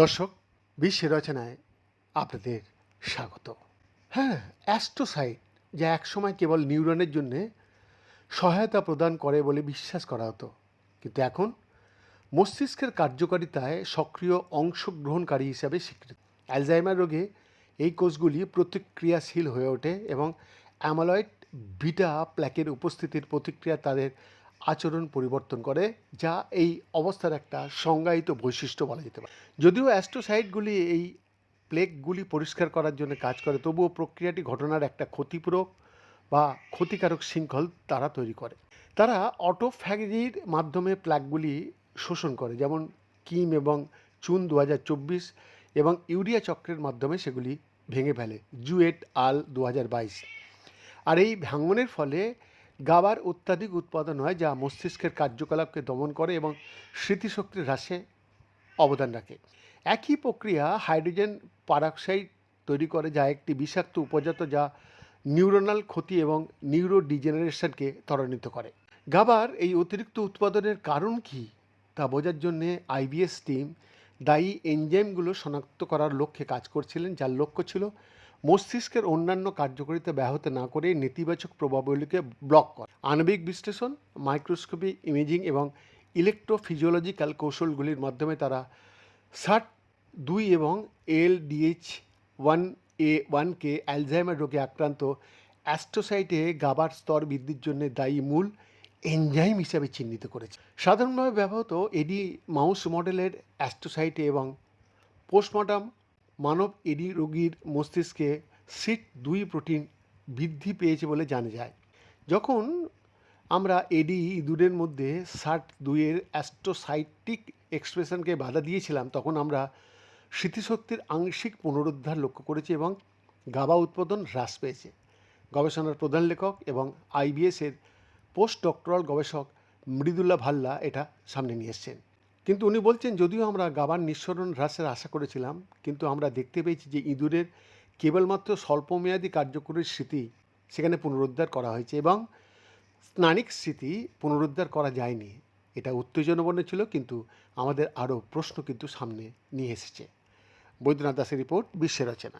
দর্শক, বিশ্ব রচনায় আপনাদের স্বাগত। হ্যাঁ অ্যাস্ট্রোসাইট যা একসময় কেবল নিউরনের জন্য সহায়তা প্রদান করে বলে বিশ্বাস করা হতো, কিন্তু এখন মস্তিষ্কের কার্যকারিতায় সক্রিয় অংশগ্রহণকারী হিসাবে স্বীকৃত। অ্যালজাইমার রোগে এই কোষগুলি প্রতিক্রিয়াশীল হয়ে ওঠে এবং অ্যামালয়েড বিটা প্ল্যাকের উপস্থিতির প্রতিক্রিয়া তাদের আচরণ পরিবর্তন করে, যা এই অবস্থার একটা সংজ্ঞায়িত বৈশিষ্ট্য বলা যেতে পারে। যদিও অ্যাস্ট্রোসাইটগুলি এই প্লেগগুলি পরিষ্কার করার জন্য কাজ করে, তবুও প্রক্রিয়াটি ঘটনার একটা ক্ষতিপূরক বা ক্ষতিকারক শৃঙ্খল তারা তৈরি করে। তারা অটোফ্যাগির মাধ্যমে প্লাগগুলি শোষণ করে, যেমন কিম এবং চুন দু হাজার চব্বিশ এবং ইউরিয়া চক্রের মাধ্যমে সেগুলি ভেঙে ফেলে, জুয়েট আল দু হাজার বাইশ। আর এই ভাঙনের ফলে গাবার অত্যাধিক উৎপাদন হয় যা মস্তিষ্কের কার্যকলাপকে দমন করে এবং স্মৃতিশক্তির হ্রাসে অবদান রাখে। একই প্রক্রিয়া হাইড্রোজেন পারক্সাইড তৈরি করে যা একটি বিষাক্ত উপজাত যা নিউরোনাল ক্ষতি এবং নিউরো ডিজেনারেশনকে ত্বরান্বিত করে। গাবার এই অতিরিক্ত উৎপাদনের কারণ কি তা বোঝার জন্যে আইবিএস টিম দায়ী এনজাইমগুলো শনাক্ত করার লক্ষ্যে কাজ করছিলেন, যার লক্ষ্য ছিল মস্তিষ্কের অন্যান্য কার্যকারিতা ব্যাহত না করে নেতিবাচক প্রভাবগুলিকে ব্লক করে। আণবিক বিশ্লেষণ মাইক্রোস্কোপি ইমেজিং এবং ইলেকট্রোফিজিওলজিক্যাল কৌশলগুলির মাধ্যমে তারা ষাট দুই এবং এল ডিএইচ ওয়ান এ ওয়ানকে অ্যালজাইমার রোগে আক্রান্ত অ্যাস্ট্রোসাইটে গাবার স্তর বৃদ্ধির জন্য দায়ী মূল এনজাইম হিসাবে চিহ্নিত করেছে। সাধারণভাবে ব্যবহৃত এডি মাউস মডেলের অ্যাস্ট্রোসাইটে এবং পোস্টমর্টম মানব এডি রোগীর মস্তিষ্কে সিট দুই প্রোটিন বৃদ্ধি পেয়েছে বলে জানা যায়। যখন আমরা এডি ইঁদুরের মধ্যে ষাট দুইয়ের অ্যাস্ট্রোসাইটিক এক্সপ্রেশনকে বাধা দিয়েছিলাম, তখন আমরা স্মৃতিশক্তির আংশিক পুনরুদ্ধার লক্ষ্য করেছি এবং গাবা উৎপাদন হ্রাস পেয়েছে। গবেষণার প্রধান লেখক এবং আইবিএসের পোস্ট ডক্টরাল গবেষক মৃদুল্লা ভাল্লা এটা সামনে নিয়ে এসছেন। কিন্তু উনি বলছেন, যদিও আমরা গাবার নিঃসরণ হ্রাসের আশা করেছিলাম, কিন্তু আমরা দেখতে পেয়েছি যে ইঁদুরের কেবলমাত্র স্বল্পমেয়াদী কার্যকরী স্মৃতি সেখানে পুনরুদ্ধার করা হয়েছে এবং স্নানিক স্মৃতি পুনরুদ্ধার করা যায়নি। এটা উত্তেজনাপূর্ণ ছিল, কিন্তু আমাদের আরও প্রশ্ন কিন্তু সামনে নিয়ে এসেছে। বৈদ্যনাথ দাসের রিপোর্ট বিশ্বের রচনা।